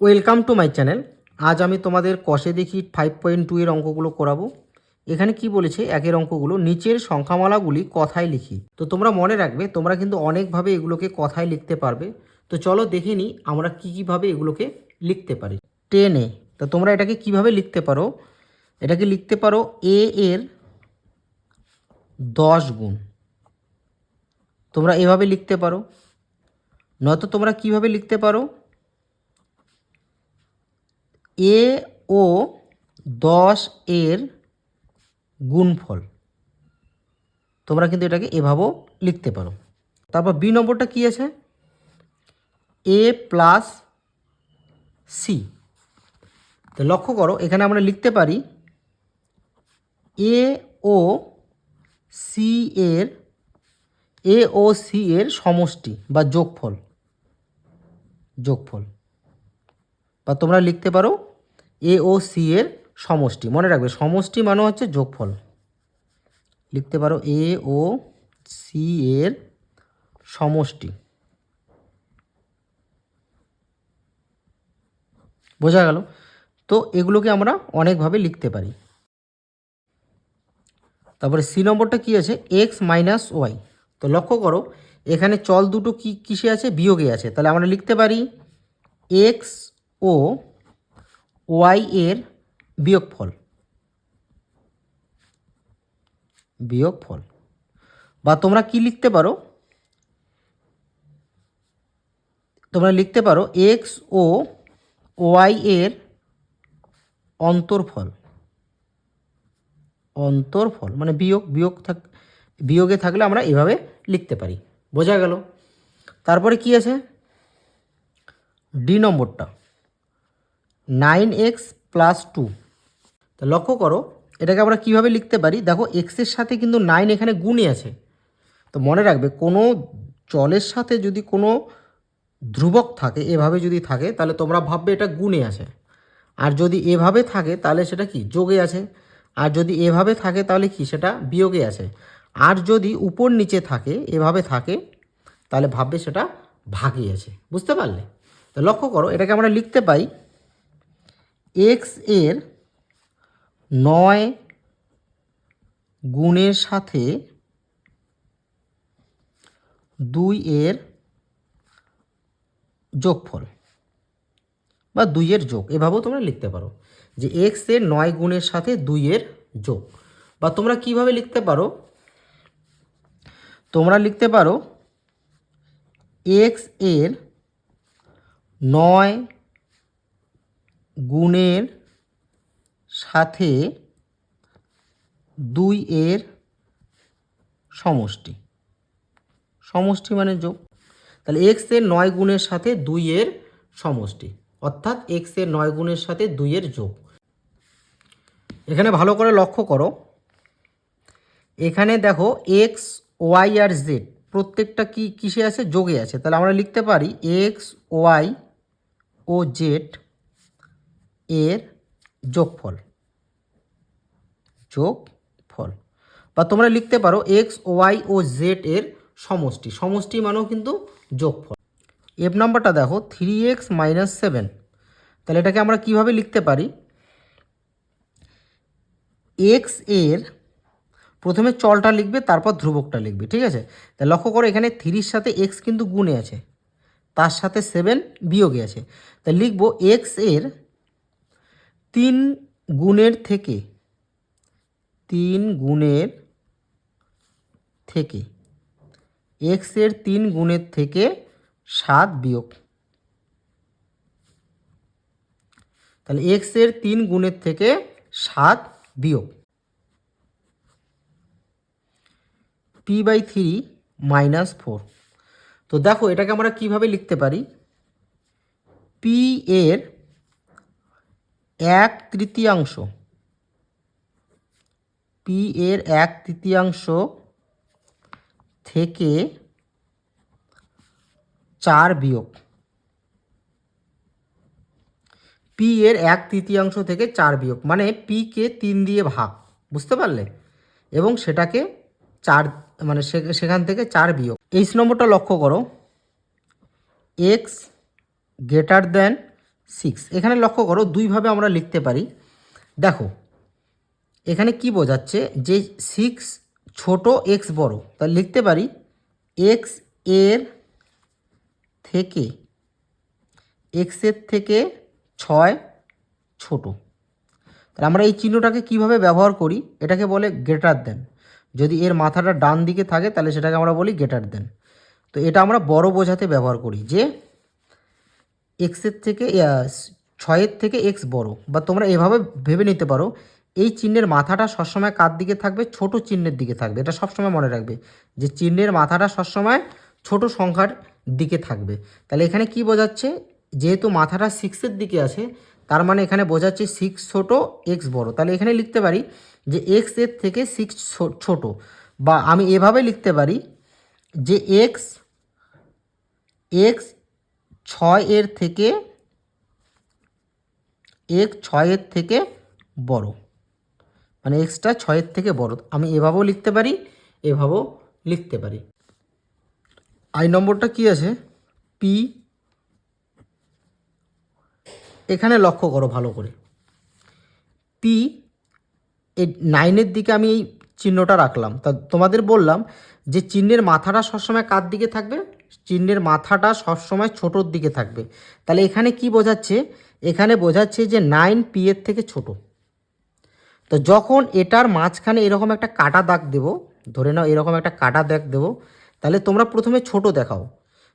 Welcome to my channel. আজ আমি তোমাদের কষে দেখি ফাইভ পয়েন্ট টু এর অঙ্কগুলো করাবো। এখানে কি বলেছে? একের অঙ্কগুলো নিচের সংখ্যামালাগুলি কথায় লিখি। তো তোমরা মনে রাখবে, তোমরা কিন্তু অনেকভাবে এগুলোকে কথায় লিখতে পারবে। তো চলো দেখে নিই আমরা কী কীভাবে এগুলোকে লিখতে পারি। টেনে তো তোমরা এটাকে কীভাবে লিখতে পারো? এটাকে লিখতে পারো এ এর দশ গুণ। তোমরা এভাবে লিখতে পারো। নয়তো তোমরা কীভাবে লিখতে পারো? এ ও দশ এর গুণফল। তোমরা কিন্তু এটাকে এভাবেও লিখতে পারো। তারপর বি নম্বরটা কি আছে? A plus C. তো লক্ষ্য করো, এখানে আমরা লিখতে পারি এ ও সি এর, এ ও সি এর সমষ্টি বা যোগফল। যোগফল। বা তোমরা লিখতে পারো এ ও সি এর সমষ্টি। মনে রাখবে, সমষ্টি মানে হচ্ছে যোগফল। লিখতে পারো এ ও সি এর সমষ্টি। বোঝা গেল? তো এগুলোকে আমরা অনেকভাবে লিখতে পারি। তারপরে সি নম্বরটা কি আছে? এক্স মাইনাস ওয়াই তো লক্ষ্য করো, এখানে চল দুটো কি, কিসে আছে? বিয়োগে আছে। তাহলে আমরা লিখতে পারি এক্স ও ওয়াই এর বিয়োগফল। বিয়োগফল। বা তোমরা কি লিখতে পারো? তোমরা লিখতে পারো এক্স ও ওয়াই এর অন্তর্ফল। অন্তর্ফল মানে বিয়োগ বিয়োগ থাক, বিয়োগে থাকলে আমরা এভাবে লিখতে পারি। বোঝা গেল? তারপরে কি আছে? ডি নম্বরটা। Nine X plus two. তা লক্ষ্য করো, এটাকে আমরা কীভাবে লিখতে পারি? দেখো এক্সের সাথে কিন্তু নাইন এখানে গুণে আছে। তো মনে রাখবে, কোনো চলের সাথে যদি কোনো ধ্রুবক থাকে, এভাবে যদি থাকে, তাহলে তোমরা ভাববে এটা গুণে আছে। আর যদি এভাবে থাকে, তাহলে সেটা কি? যোগে আছে। আর যদি এভাবে থাকে, তাহলে কি? সেটা বিয়োগে আছে। আর যদি উপর নিচে থাকে, এভাবে থাকে, তাহলে ভাববে সেটা ভাগে আছে। বুঝতে পারলে? তো লক্ষ্য করো, এটাকে আমরা লিখতে পাই এক্সের নয় গুণের সাথে দুই এর যোগফল বা দুইয়ের যোগ। এভাবেও তোমরা লিখতে পারো যে এক্সের নয় গুণের সাথে দুইয়ের যোগ। বা তোমরা কীভাবে লিখতে পারো? তোমরা লিখতে পারো এক্সের নয় গুণের সাথে দুই এর সমষ্টি। সমষ্টি মানে যোগ। তাহলে এক্সের নয় গুণের সাথে দুই এর সমষ্টি। অর্থাৎ এক্সের নয় গুণের সাথে দুই এর যোগ। এখানে ভালো করে লক্ষ্য করো। এখানে দেখো এক্স ওয়াই আর জেড প্রত্যেকটা কি কিসে আছে? যোগে আছে। তাহলে আমরা লিখতে পারি এক্স ওয়াই ও জেড এর যোগফল। যোগফল। বা তোমরা লিখতে পারো এক্স ওয়াই ও জেড এর সমষ্টি। সমষ্টি মানেও কিন্তু যোগফল। এফ নাম্বারটা দেখো থ্রি এক্স মাইনাস সেভেন তাহলে এটাকে আমরা কীভাবে লিখতে পারি? এক্সের প্রথমে চলটা লিখবে, তারপর ধ্রুবকটা লিখবে, ঠিক আছে? তা লক্ষ্য করো, এখানে থ্রির সাথে এক্স কিন্তু গুণে আছে। তার সাথে সেভেন বিয়োগে আছে। তা লিখব এক্সের তিন গুণের থেকে, তিন গুণের থেকে এক্সের তিন গুণের থেকে সাত বিয়োগ। তাহলে এক্সের তিন গুণের থেকে সাত বিয়োগ। P by three minus four তো দেখো এটাকে আমরা কীভাবে লিখতে পারি? পি এর এক তৃতীয়াংশ। পি এর এক তৃতীয়াংশ থেকে চার বিয়োগ। পি এর এক তৃতীয়াংশ থেকে চার বিয়োগ মানে পিকে তিন দিয়ে ভাগ, বুঝতে পারলে? এবং সেটাকে চার মানে সেখান থেকে চার বিয়োগ। এইচ নম্বরটা লক্ষ্য করো। এক্স গ্রেটার দেন সিক্স এখানে লক্ষ্য করো, দুইভাবে আমরা লিখতে পারি। দেখো, এখানে কি বোঝাচ্ছে যে সিক্স ছোট এক্স বড়। তা লিখতে পারি এক্সের থেকে এক্সের থেকে ছয় ছোট। তাহলে আমরা এই চিহ্নটাকে কীভাবে ব্যবহার করি? এটাকে বলে গ্রেটার দেন যদি এর মাথাটা ডান দিকে থাকে, তাহলে সেটাকে আমরা বলি গ্রেটার দেন তো এটা আমরা বড় বোঝাতে ব্যবহার করি যে এক্সের থেকে ছয়ের থেকে এক্স বড়, বা তোমরা এভাবে ভেবে নিতে পারো। এই চিহ্নের মাথাটা সবসময় কার দিকে থাকবে? ছোট চিহ্নের দিকে থাকবে। এটা সবসময় মনে রাখবে যে চিহ্নের মাথাটা সবসময় ছোট সংখ্যার দিকে থাকবে। তাহলে এখানে কি বোঝাচ্ছে? যেহেতু মাথাটা সিক্সের দিকে আছে, তার মানে এখানে বোঝাচ্ছে সিক্স ছোট এক্স বড়। তাহলে এখানে লিখতে পারি যে এক্সের থেকে সিক্স ছোট, বা আমি এভাবে লিখতে পারি যে এক্স এক্স ছয় এর থেকে এক ছয়ের থেকে বড়। মানে এক্সটা ছয়ের থেকে বড়। আমি এভাবেও লিখতে পারি, এভাবেও লিখতে পারি। আই নম্বরটা কি আছে? পি এখানে লক্ষ্য করো ভালো করে। পি এই নাইনের দিকে আমি এই চিহ্নটা রাখলাম। তা তোমাদের বললাম যে চিহ্নের মাথাটা সবসময় কার দিকে থাকবে? চিহ্নের মাথাটা সবসময় ছোটোর দিকে থাকবে। তাহলে এখানে কি বোঝাচ্ছে? এখানে বোঝাচ্ছে যে নাইন পি এর থেকে ছোট। তো যখন এটার মাঝখানে এরকম একটা কাটা দাগ দেব, ধরে নাও এরকম একটা কাটা দাগ দেব, তাহলে তোমরা প্রথমে ছোট দেখাও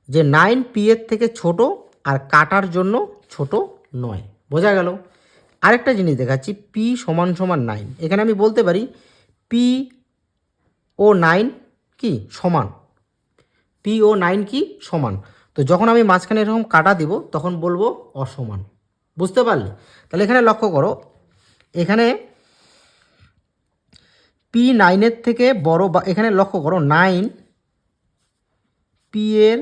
যে নাইন পি এর থেকে ছোট আর কাটার জন্য ছোট নয়। বোঝা গেল? আরেকটা জিনিস দেখাচ্ছি পি সমান সমান নাইন এখানে আমি বলতে পারি পি ও নাইন কি? সমান। পি ও নাইন কি? সমান। তো যখন আমি মাঝখানে এরকম কাটা দিব, তখন বলব অসমান। বুঝতে পারলে? তাহলে এখানে লক্ষ্য করো, এখানে পি নাইনের থেকে বড় বা, এখানে লক্ষ্য করো নাইন পি এর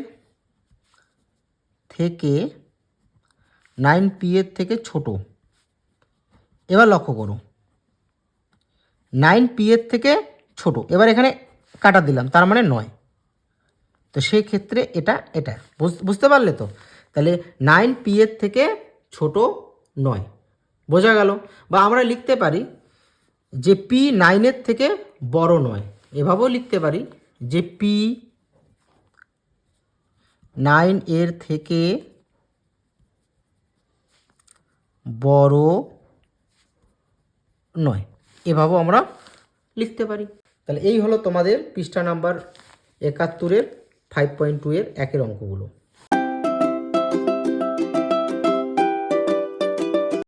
থেকে নাইন পি এর থেকে ছোট। এবার লক্ষ্য করো নাইন পি এর থেকে ছোট। এবার এখানে কাটা দিলাম, তার মানে নয়। তো সেক্ষেত্রে এটা এটা। বুঝ- বুঝতে পারলে তো? তাহলে নাইন পি এর থেকে ছোট নয়। বোঝা গেল? বা আমরা লিখতে পারি যে পি নাইনের থেকে বড় নয়। এভাবেও লিখতে পারি যে পি নাইন এর থেকে বড় নয়। এভাবেও আমরা লিখতে পারি। তাহলে এই হলো তোমাদের পৃষ্ঠা নাম্বার একাত্তরের ফাইভ পয়েন্ট টু এর একের অঙ্কগুলো।